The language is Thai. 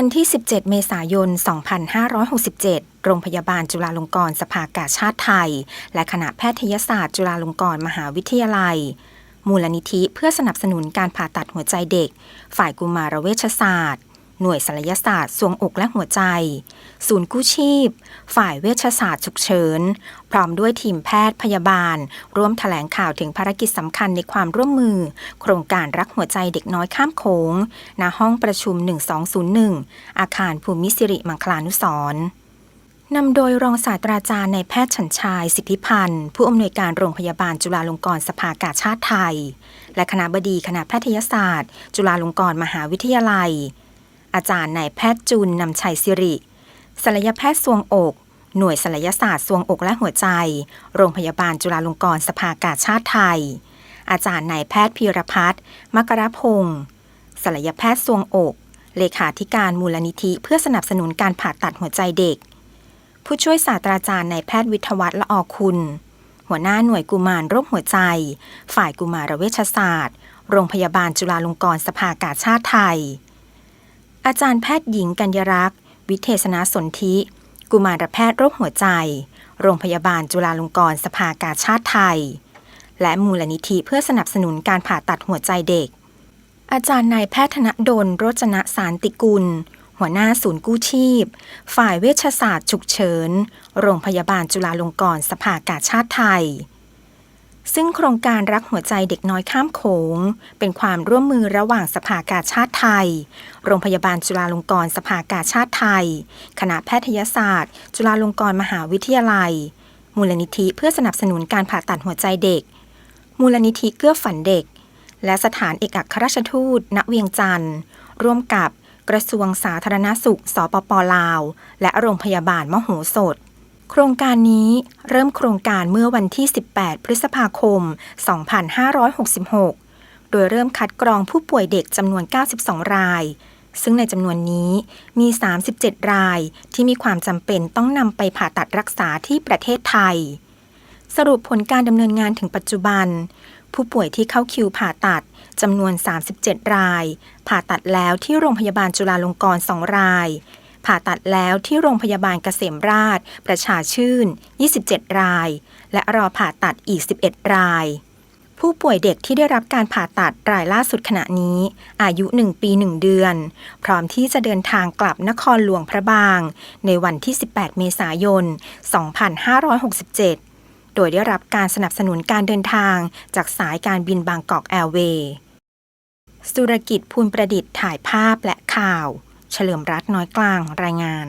วันที่ 17 เมษายน 2567 โรงพยาบาลจุฬาลงกรณ์สภากาชาติไทย และคณะแพทยศาสตร์จุฬาลงกรณ์มหาวิทยาลัย มูลนิธิเพื่อสนับสนุนการผ่าตัดหัวใจเด็ก ฝ่ายกุมารเวชศาสตร์ หน่วยศัลยศาสตร์สวงอกและหัวใจ ศูนย์กู้ชีพ ฝ่ายเวชศาสตร์ฉุกเฉิน พร้อมด้วยทีมแพทย์พยาบาล ร่วมแถลงข่าวถึงภารกิจสำคัญในความร่วมมือ โครงการรักหัวใจเด็กน้อยข้ามโขงณห้องประชุม 1201 อาคารภูมิสิริมังคลานุสรนำโดยรองศาสตราจารย์ในายแพทย์ฉันชายสิทธิพันธ์ ผู้อำนวยการโรงพยาบาลจุฬาลงกรณ์สภากาชาติไทย และคณะบดีคณะแพทยศาสตร์ จุฬาลงกรณ์มหาวิทยาลัย อาจารย์นายแพทย์จุลนำชัยสิริศัลยแพทย์สวงอก หน่วยศัลยศาสตร์สวงอกและหัวใจ โรงพยาบาลจุฬาลงกรณ์สภากาชาติไทย อาจารย์นายแพทย์พีรพัฒน์มกรพงศ์ศัลยแพทย์สวงอก เลขาธิการมูลนิธิเพื่อสนับสนุนการผ่าตัดหัวใจเด็ก ผู้ช่วยศาสตราจารย์นายแพทย์วิทวัฒน์ละออคุณ หัวหน้าหน่วยกุมารโรคหัวใจ ฝ่ายกุมารเวชศาสตร์ โรงพยาบาลจุฬาลงกรณ์สภากาชาติไทย อาจารย์แพทย์หญิงกัญญรักษ์ วิเทศนาสนธิ กุมารแพทย์โรคหัวใจ โรงพยาบาลจุฬาลงกรณ์สภากาชาติไทย และมูลนิธิเพื่อสนับสนุนการผ่าตัดหัวใจเด็ก อาจารย์นายแพทย์ธนดลโรจนะสารติกุล หัวหน้าศูนย์กู้ชีพ ฝ่ายเวชศาสตร์ฉุกเฉิน โรงพยาบาลจุฬาลงกรณ์สภากาชาติไทย ซึ่งโครงการรักหัวใจเด็กน้อยข้ามโขง เป็นความร่วมมือระหว่างสภากาชาติไทย โรงพยาบาลจุฬาลงกรณ์สภากาชาติไทย คณะแพทยศาสตร์ จุฬาลงกรณ์มหาวิทยาลัย มูลนิธิเพื่อสนับสนุนการผ่าตัดหัวใจเด็ก มูลนิธิเกื้อฝันเด็ก และสถานเอกอัครราชทูต ณเวียงจันทร์ ร่วมกับกระทรวงสาธารณสุข สปปลาว และโรงพยาบาลมโหสถ โครงการนี้เริ่มโครงการเมื่อวันที่ 18 พฤษภาคม 2566 โดยเริ่มคัดกรองผู้ป่วยเด็กจำนวน 92 ราย ซึ่งในจำนวนนี้มี 37 รายที่มีความจำเป็นต้องนำไปผ่าตัดรักษาที่ประเทศไทย สรุปผลการดำเนินงานถึงปัจจุบัน ผู้ป่วยที่เข้าคิวผ่าตัดจำนวน 37 ราย ผ่าตัดแล้วที่โรงพยาบาลจุฬาลงกรณ์ 2 ราย ผ่าตัดแล้วที่โรงพยาบาลเกษมราช ประชาชื่น 27 ราย และรอผ่าตัดอีก 11 ราย ผู้ป่วยเด็กที่ได้รับการผ่าตัดรายล่าสุดขณะนี้ อายุ 1 ปี 1 เดือน พร้อมที่จะเดินทางกลับนครหลวงพระบาง ในวันที่ 18 เมษายน 2567โดยได้รับการสนับสนุนการเดินทางจากสายการบินบางกอกแอร์เวย์ สุรกิจภูลประดิษฐ์ถ่ายภาพและข่าว เฉลิมรัตน์น้อยกลางรายงาน